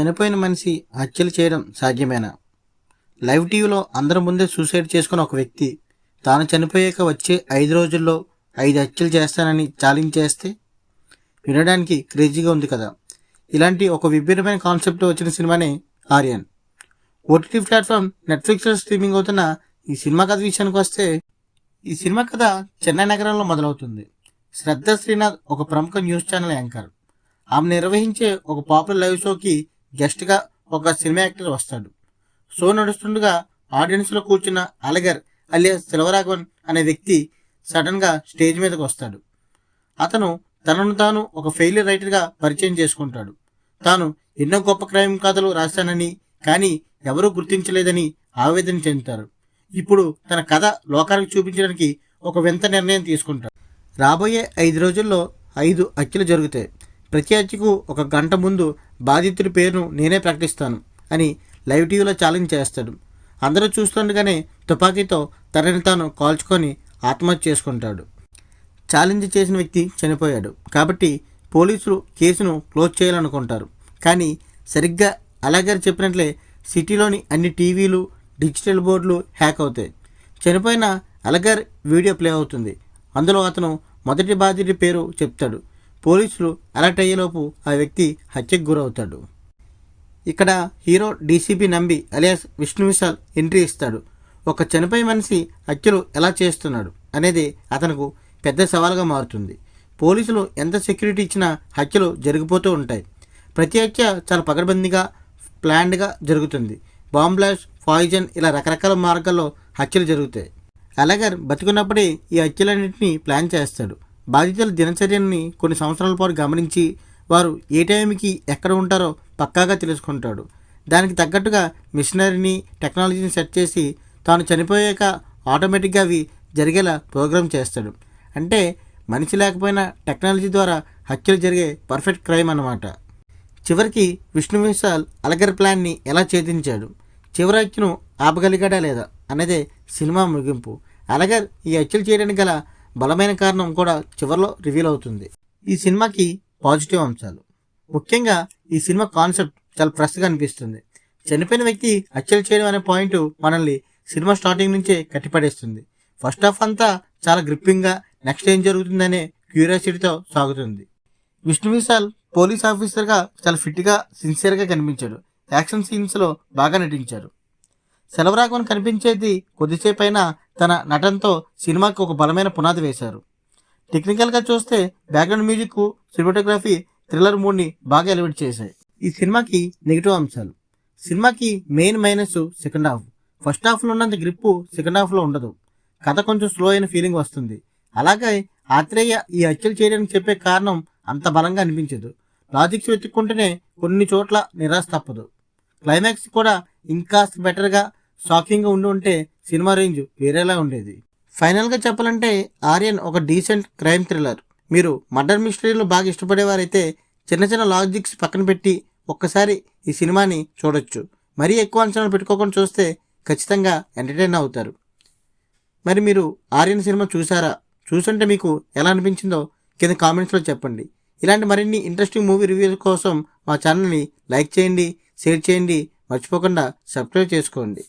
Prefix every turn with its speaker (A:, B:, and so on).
A: చనిపోయిన మనిషి హత్యలు చేయడం సాధ్యమేనా? లైవ్ టీవీలో అందరి ముందే సూసైడ్ చేసుకున్న ఒక వ్యక్తి తాను చనిపోయాక వచ్చే ఐదు రోజుల్లో ఐదు హత్యలు చేస్తానని ఛాలెంజ్ చేస్తే? వినడానికి క్రేజీగా ఉంది కదా. ఇలాంటి ఒక విభిన్నమైన కాన్సెప్ట్ వచ్చిన సినిమానే ఆర్యన్. ఓటీటీ ప్లాట్ఫామ్ నెట్ఫ్లిక్స్లో స్ట్రీమింగ్ అవుతున్న ఈ సినిమా కథ విషయానికి వస్తే ఈ సినిమా కథ చెన్నై నగరంలో మొదలవుతుంది. శ్రద్ధ శ్రీనాథ్ ఒక ప్రముఖ న్యూస్ ఛానల్ యాంకర్. ఆమె నిర్వహించే ఒక పాపులర్ లైవ్ షోకి గెస్ట్గా ఒక సినిమా యాక్టర్ వస్తాడు. షో నడుస్తుండగా ఆడియన్స్లో కూర్చున్న అలగర్ అలియా శిలవరాఘవన్ అనే వ్యక్తి సడన్గా స్టేజ్ మీదకి వస్తాడు. అతను తనను తాను ఒక ఫెయిలియర్ రైటర్గా పరిచయం చేసుకుంటాడు. తాను ఎన్నో గొప్ప క్రైమ్ కథలు రాశానని కానీ ఎవరూ గుర్తించలేదని ఆవేదన చెందుతారు. ఇప్పుడు తన కథ లోకానికి చూపించడానికి ఒక వింత నిర్ణయం తీసుకుంటాడు. రాబోయే ఐదు రోజుల్లో ఐదు హత్యలు జరుగుతాయి. ప్రతి హత్యకు ఒక గంట ముందు బాధితుడి పేరును నేనే ప్రకటిస్తాను అని లైవ్ టీవీలో ఛాలెంజ్ చేస్తాడు. అందరూ చూస్తుండగానే తుపాకీతో తనని తాను కాల్చుకొని ఆత్మహత్య చేసుకుంటాడు. ఛాలెంజ్ చేసిన వ్యక్తి చనిపోయాడు. కాబట్టి పోలీసులు కేసును క్లోజ్ చేయాలనుకుంటారు. కానీ సరిగ్గా అలాగే చెప్పినట్లే సిటీలోని అన్ని టీవీలు డిజిటల్ బోర్డులు హ్యాక్ అవుతాయి. చనిపోయిన అలగర్ వీడియో ప్లే అవుతుంది. అందులో అతను మొదటి బాధితుడి పేరు చెప్తాడు. పోలీసులు అలర్ట్ అయ్యేలోపు ఆ వ్యక్తి హత్యకు గురవుతాడు. ఇక్కడ hero DCP Nambi alias Vishnu Vishal entry ఇస్తాడు. ఒక చనిపోయే మనిషి హత్యలు ఎలా చేస్తున్నాడు అనేది అతనికి పెద్ద సవాలుగా మారుతుంది. పోలీసులు ఎంత సెక్యూరిటీ ఇచ్చినా హత్యలు జరిగిపోతూ ఉంటాయి. ప్రతి హత్య చాలా పకడ్బందీగా ప్లాన్డ్గా జరుగుతుంది. బాంబ్ బ్లాస్ట్ పాయిజన్ ఇలా రకరకాల మార్గాల్లో హత్యలు జరుగుతాయి. అలాగర్ బతికున్నప్పుడే ఈ హత్యలన్నింటినీ ప్లాన్ చేస్తాడు. బాధితుల దినచర్యని కొన్ని సంవత్సరాల పాటు గమనించి వారు ఏ టైంకి ఎక్కడ ఉంటారో పక్కాగా తెలుసుకుంటాడు. దానికి తగ్గట్టుగా మిషనరీని టెక్నాలజీని సెట్ చేసి తాను చనిపోయాక ఆటోమేటిక్గా అవి జరిగేలా ప్రోగ్రామ్ చేస్తాడు. అంటే మనిషి లేకపోయినా టెక్నాలజీ ద్వారా హత్యలు జరిగే పర్ఫెక్ట్ క్రైమ్ అన్నమాట. చివరికి విష్ణు విశాల్ అలగర్ ప్లాన్ని ఎలా ఛేదించాడు? చివరి హత్యను ఆపగలిగాడా లేదా? అనేదే సినిమా ముగింపు. అలగర్ ఈ హత్యలు చేయడానికి గల బలమైన కారణం కూడా చివరిలో రివీల్ అవుతుంది. ఈ సినిమాకి పాజిటివ్ అంశాలు. ముఖ్యంగా ఈ సినిమా కాన్సెప్ట్ చాలా ఫ్రెష్గా అనిపిస్తుంది. చనిపోయిన వ్యక్తి హత్యలు చేయడం అనే పాయింట్ మనల్ని సినిమా స్టార్టింగ్ నుంచే కట్టిపడేస్తుంది. ఫస్ట్ హాఫ్ అంతా చాలా గ్రిప్పింగ్గా నెక్స్ట్ ఏం జరుగుతుందనే క్యూరియాసిటీతో సాగుతుంది. విష్ణు విశాల్ పోలీస్ ఆఫీసర్గా చాలా ఫిట్గా సిన్సియర్గా కనిపించాడు. యాక్షన్ సీన్స్లో బాగా నటించారు. సెలవరాఘవన్ కనిపించేది కొద్దిసేపైనా తన నటనతో సినిమాకి ఒక బలమైన పునాది వేశారు. టెక్నికల్గా చూస్తే బ్యాక్గ్రౌండ్ మ్యూజిక్ సినిమాటోగ్రఫీ థ్రిల్లర్ మూడ్ని బాగా ఎలివేట్ చేశాయి. ఈ సినిమాకి నెగిటివ్ అంశాలు. సినిమాకి main minus second half first హాఫ్లో ఉన్నంత గ్రిప్పు సెకండ్ హాఫ్లో ఉండదు. కథ కొంచెం స్లో అయిన ఫీలింగ్ వస్తుంది. అలాగే ఆత్రేయ ఈ హత్యలు చేయడానికి చెప్పే కారణం అంత బలంగా అనిపించదు. లాజిక్స్ వెతుక్కుంటేనే కొన్ని చోట్ల నిరాశ తప్పదు. క్లైమాక్స్ కూడా ఇంకా బెటర్గా షాకింగ్గా ఉండి ఉంటే సినిమా రేంజ్ వేరేలా ఉండేది. ఫైనల్గా చెప్పాలంటే ఆర్యన్ ఒక డీసెంట్ క్రైమ్ థ్రిల్లర్. మీరు మర్డర్ మిస్టరీలు బాగా ఇష్టపడేవారైతే చిన్న చిన్న లాజిక్స్ పక్కన పెట్టి ఒక్కసారి ఈ సినిమాని చూడొచ్చు. మరీ ఎక్కువ అంచనాలు పెట్టుకోకుండా చూస్తే ఖచ్చితంగా ఎంటర్టైన్ అవుతారు. మరి మీరు ఆర్యన్ సినిమా చూసారా? చూసుంటే మీకు ఎలా అనిపించిందో కింద కామెంట్స్లో చెప్పండి. ఇలాంటి మరిన్ని ఇంట్రెస్టింగ్ మూవీ రివ్యూస్ కోసం మా ఛానల్ని లైక్ చేయండి షేర్ చేయండి మర్చిపోకుండా సబ్స్క్రైబ్ చేసుకోండి.